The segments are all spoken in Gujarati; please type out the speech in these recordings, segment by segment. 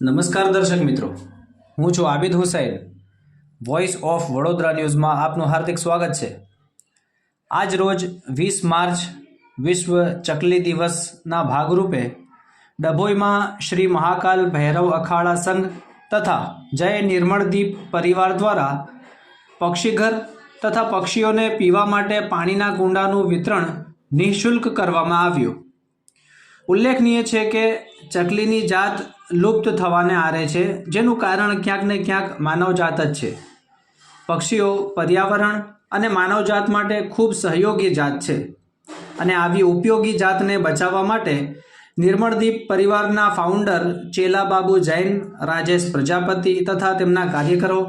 નમસ્કાર દર્શક મિત્રો. હું છું આબિદ હુસૈન. વોઇસ ઓફ વડોદરા ન્યૂઝમાં આપનું હાર્દિક સ્વાગત છે. આજ રોજ વીસ માર્ચ વિશ્વ ચકલી દિવસના ભાગરૂપે ડભોઈમાં શ્રી મહાકાલ ભૈરવ અખાડા સંઘ તથા જય નિર્મળદીપ પરિવાર દ્વારા પક્ષીઘર તથા પક્ષીઓને પીવા માટે પાણીના કુંડાનું વિતરણ નિઃશુલ્ક કરવામાં આવ્યું. ઉલ્લેખનીય છે કે ચકલીની જાત લુપ્ત થવાને આરે છે, જેનું કારણ ક્યાંક ને ક્યાંક માનવજાત જ છે. પક્ષીઓ પર્યાવરણ અને માનવજાત માટે ખૂબ સહયોગી જાત છે અને આવી ઉપયોગી જાતને બચાવવા માટે નિર્મળદીપ પરિવારના ફાઉન્ડર ચેલાબાબુ જૈન, રાજેશ પ્રજાપતિ તથા તેમના કાર્યકરો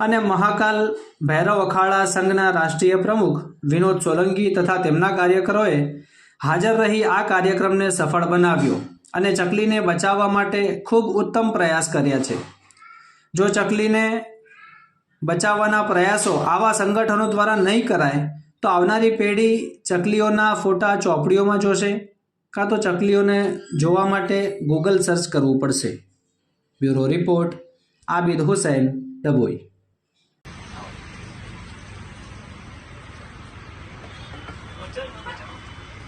અને મહાકાલ ભૈરવ અખાડા સંઘના રાષ્ટ્રીય પ્રમુખ વિનોદ સોલંકી તથા તેમના કાર્યકરોએ હાજર રહી આ કાર્યક્રમને સફળ બનાવ્યો અને ચકલીને બચાવવા માટે ખૂબ ઉત્તમ પ્રયાસ કર્યા છે. જો ચકલીને બચાવવાના પ્રયાસો આવા સંગઠનો દ્વારા નહીં કરાય, તો આવનારી પેઢી ચકલીઓના ફોટા ચોપડીઓમાં જોશે કાં તો ચકલીઓને જોવા માટે ગૂગલ સર્ચ કરવું પડશે. Bureau report, Abid Hussain, Dabhoi.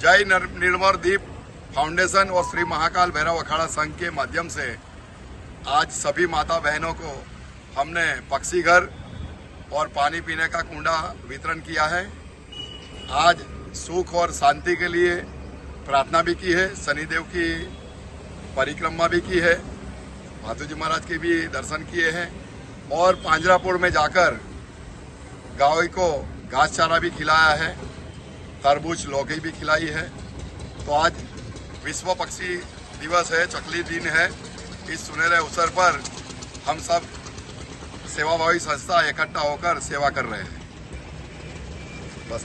जय नर- निर्मल दीप फाउंडेशन और श्री महाकाल भैरव अखाड़ा संघ के माध्यम से आज सभी माता बहनों को हमने पक्षी घर और पानी पीने का कुंडा वितरण किया है। आज सुख और शांति के लिए प्रार्थना भी की है, शनिदेव की परिक्रमा भी की है, माधुजी महाराज के भी दर्शन किए हैं और पांजरापुर में जाकर गाय को घास चारा भी खिलाया है। तरबूज लौकी भी खिलाई है। तो आज विश्व पक्षी दिवस है, चकली दिन है। इस सुनहरे अवसर पर हम सब सेवाभावी संस्था इकट्ठा होकर सेवा कर रहे हैं। बस